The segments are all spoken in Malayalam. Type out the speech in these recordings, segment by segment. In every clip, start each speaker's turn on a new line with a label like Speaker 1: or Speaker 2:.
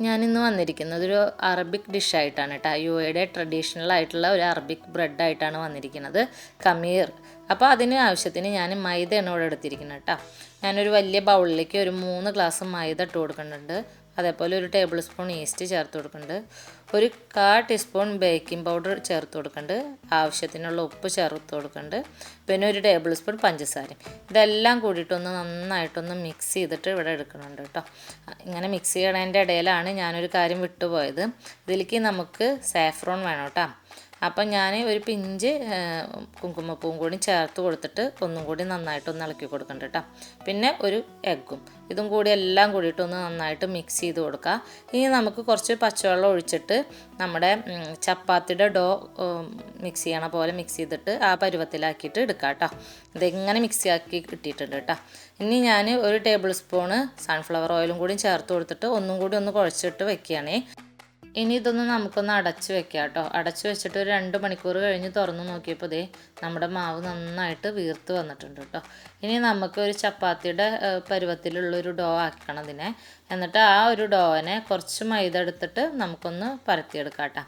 Speaker 1: ഞാനിന്ന് വന്നിരിക്കുന്നത് ഒരു അറബിക് ഡിഷായിട്ടാണ് കേട്ടോ യു എയുടെ ട്രഡീഷണൽ ആയിട്ടുള്ള ഒരു അറബിക് ബ്രെഡായിട്ടാണ് വന്നിരിക്കുന്നത്. കമീർ. അപ്പോൾ അതിന് ആവശ്യത്തിന് ഞാൻ മൈദയാണ് ഇവിടെ എടുത്തിരിക്കുന്നത് കേട്ടോ. ഞാനൊരു വലിയ ബൗളിലേക്ക് ഒരു മൂന്ന് ഗ്ലാസ് മൈദ ഇട്ട് കൊടുക്കുന്നുണ്ട്. അതേപോലെ ഒരു ടേബിൾ സ്പൂൺ ഈസ്റ്റ് ചേർത്ത് കൊടുക്കുന്നുണ്ട്. ഒരു കാ ടീസ്പൂൺ ബേക്കിംഗ് പൗഡർ ചേർത്ത് കൊടുക്കുന്നുണ്ട്. ആവശ്യത്തിനുള്ള ഉപ്പ് ചേർത്ത് കൊടുക്കുന്നുണ്ട്. പിന്നെ ഒരു ടേബിൾ സ്പൂൺ പഞ്ചസാരയും ഇതെല്ലാം കൂടിയിട്ടൊന്ന് നന്നായിട്ടൊന്ന് മിക്സ് ചെയ്തിട്ട് ഇവിടെ എടുക്കുന്നുണ്ട് കേട്ടോ. ഇങ്ങനെ മിക്സ് ചെയ്യണതിന്റെ ഇടയിലാണ് ഞാനൊരു കാര്യം വിട്ടുപോയത്. ഇതിലേക്ക് നമുക്ക് സാഫ്രോൺ വേണം കേട്ടോ. അപ്പം ഞാൻ ഒരു പിഞ്ച് കുങ്കുമപ്പൂവും കൂടി ചേർത്ത് കൊടുത്തിട്ട് ഒന്നും കൂടി നന്നായിട്ടൊന്ന് ഇളക്കി കൊടുക്കണ്ട കേട്ടോ. പിന്നെ ഒരു എഗ്ഗും. ഇതും കൂടി എല്ലാം കൂടിയിട്ട് ഒന്ന് നന്നായിട്ട് മിക്സ് ചെയ്ത് കൊടുക്കുക ഇനി നമുക്ക് കുറച്ച് പച്ചവെള്ളം ഒഴിച്ചിട്ട് നമ്മുടെ ചപ്പാത്തിയുടെ ഡോ മിക്സ് ചെയ്യണ പോലെ മിക്സ് ചെയ്തിട്ട് ആ പരുവത്തിലാക്കിയിട്ട് എടുക്കാം കേട്ടോ. ഇതിങ്ങനെ മിക്സ് ആക്കി കിട്ടിയിട്ടുണ്ട് കേട്ടോ. ഇനി ഞാൻ ഒരു ടേബിൾ സ്പൂണ് സൺഫ്ലവർ ഓയിലും കൂടി ചേർത്ത് കൊടുത്തിട്ട് ഒന്നും കൂടി ഒന്ന് കുഴച്ചിട്ട് വെക്കുകയാണേ. ഇനി ഇതൊന്ന് നമുക്കൊന്ന് അടച്ച് വെക്കാം കേട്ടോ. അടച്ച് വെച്ചിട്ട് ഒരു രണ്ട് മണിക്കൂർ കഴിഞ്ഞ് തുറന്ന് നോക്കിയപ്പോൾ ദേ നമ്മുടെ മാവ് നന്നായിട്ട് വീർത്ത് വന്നിട്ടുണ്ട് കേട്ടോ. ഇനി നമുക്ക് ഒരു ചപ്പാത്തിയുടെ പരുവത്തിലുള്ളൊരു ഡോ ആക്കണം ഇതിനെ എന്നിട്ട് ആ ഒരു ഡോനെ കുറച്ച് മൈദ എടുത്തിട്ട് നമുക്കൊന്ന് പരത്തിയെടുക്കാം കേട്ടോ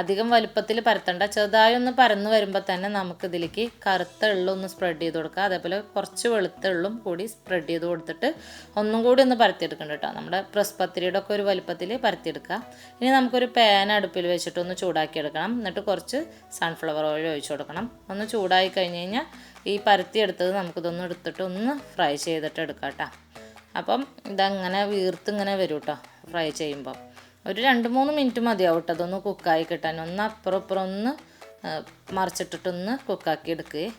Speaker 1: അധികം വലുപ്പത്തിൽ പരത്തണ്ട. ചെറുതായി ഒന്ന് പരന്ന് വരുമ്പോൾ തന്നെ നമുക്ക് ഇതിലേക്ക് കറുത്ത എള്ളും ഒന്ന് സ്പ്രെഡ് ചെയ്ത് കൊടുക്കുക അതേപോലെ കുറച്ച് വെളുത്ത എള്ളും കൂടി സ്പ്രെഡ് ചെയ്ത് കൊടുത്തിട്ട് ഒന്നും കൂടി ഒന്ന് പരത്തിയെടുക്കണം കേട്ടോ നമ്മുടെ പ്രസ് പത്തിരിയുടെ ഒക്കെ ഒരു വലുപ്പത്തിൽ പരത്തിയെടുക്കുക ഇനി നമുക്കൊരു പാൻ അടുപ്പിൽ വെച്ചിട്ട് ഒന്ന് ചൂടാക്കി എടുക്കണം എന്നിട്ട് കുറച്ച് സൺഫ്ലവർ ഓയിൽ ഒഴിച്ചു കൊടുക്കണം. ഒന്ന് ചൂടായി കഴിഞ്ഞ് കഴിഞ്ഞാൽ ഈ പരത്തിയെടുത്തത് നമുക്കിതൊന്ന് എടുത്തിട്ട് ഒന്ന് ഫ്രൈ ചെയ്തിട്ട് എടുക്കാം കേട്ടോ അപ്പം ഇതങ്ങനെ വീർത്ത് ഇങ്ങനെ വരും കേട്ടോ ഫ്രൈ ചെയ്യുമ്പോൾ ഒരു രണ്ട് മൂന്ന് മിനിറ്റ് മതിയാവും കേട്ടോ അതൊന്ന് കുക്കായി കിട്ടാൻ. ഒന്ന് അപ്പുറം ഇപ്പുറം ഒന്ന് മറിച്ചിട്ടിട്ടൊന്ന് കുക്കാക്കി എടുക്കുകയെ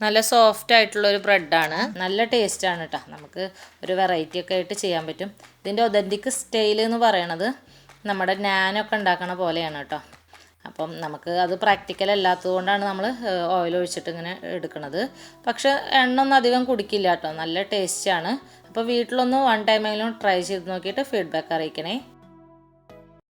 Speaker 1: നല്ല സോഫ്റ്റ് ആയിട്ടുള്ള ഒരു ബ്രെഡാണ് നല്ല ടേസ്റ്റാണ് കേട്ടോ നമുക്ക് ഒരു വെറൈറ്റി ഒക്കെ ആയിട്ട് ചെയ്യാൻ പറ്റും. ഇതിന്റെ ഒതന്റിക് സ്റ്റൈൽ എന്ന് പറയണത് നമ്മുടെ നാനൊക്കെ ഉണ്ടാക്കണ പോലെയാണ് കേട്ടോ അപ്പം നമുക്ക് അത് പ്രാക്ടിക്കൽ അല്ലാത്തത് കൊണ്ടാണ് നമ്മൾ ഓയിൽ ഒഴിച്ചിട്ട് ഇങ്ങനെ എടുക്കുന്നത് പക്ഷെ എണ്ണ ഒന്നും അധികം കുടിക്കില്ല കേട്ടോ. നല്ല ടേസ്റ്റാണ് അപ്പോൾ വീട്ടിലൊന്ന് വൺ ടൈമെങ്കിലും ട്രൈ ചെയ്ത് നോക്കിയിട്ട് ഫീഡ്ബാക്ക് അറിയിക്കണേ.